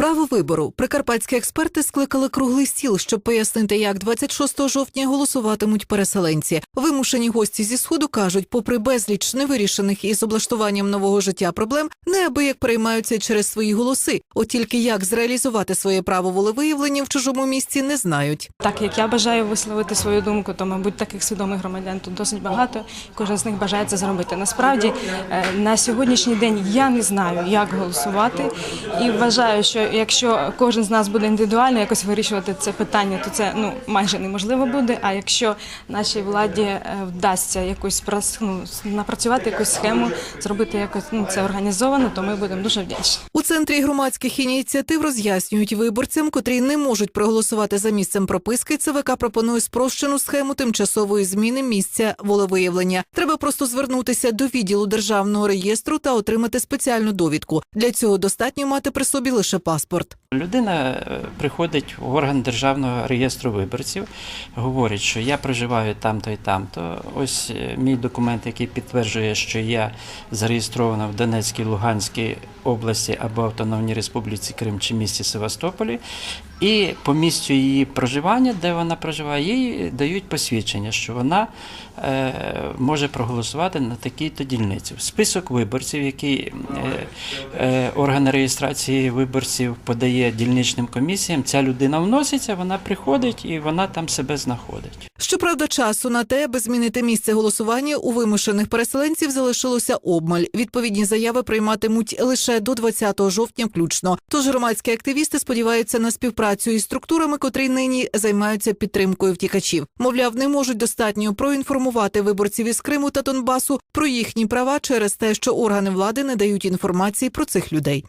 Право вибору. Прикарпатські експерти скликали круглий стіл, щоб пояснити, як 26 жовтня голосуватимуть переселенці. Вимушені гості зі сходу кажуть, попри безліч невирішених із облаштуванням нового життя проблем, неабияк переймаються через свої голоси. От тільки як зреалізувати своє право волевиявлення в чужому місці не знають. Так як я бажаю висловити свою думку, то мабуть таких свідомих громадян тут досить багато. Кожен з них бажає це зробити. Насправді е, на сьогоднішній день я не знаю, як голосувати, і вважаю, що якщо кожен з нас буде індивідуально якось вирішувати це питання, то це ну майже неможливо буде. А якщо нашій владі е, вдасться прос- ну, напрацювати якусь схему, зробити якось ну це організовано, то ми будемо дуже вдячні. У центрі громадських ініціатив роз'яснюють виборцям, котрі не можуть проголосувати за місцем прописки. ЦВК пропонує спрощену схему тимчасової зміни місця волевиявлення. Треба просто звернутися до відділу державного реєстру та отримати спеціальну довідку. Для цього достатньо мати при собі лише паспорт. паспорт. Людина е, приходить в орган державного реєстру виборців, говорить, що я проживаю там-то і там-то. Ось е, мій документ, який підтверджує, що я зареєстрована в Донецькій, Луганській області або Автономній Республіці Крим чи місті Севастополі. І по місцю її проживання, де вона проживає, їй дають посвідчення, що вона е, може проголосувати на такій-то дільниці. Список виборців, який орган реєстрації виборців подає дільничним комісіям, ця людина вноситься, вона приходить і вона там себе знаходить. Щоправда, часу на те, аби змінити місце голосування у вимушених переселенців залишилося обмаль. Відповідні заяви прийматимуть лише до 20 жовтня, включно. Тож громадські активісти сподіваються на співпрацю із структурами, котрі нині займаються підтримкою втікачів. Мовляв, не можуть достатньо проінформувати виборців із Криму та Донбасу про їхні права через те, що органи влади не дають інформації про цих людей.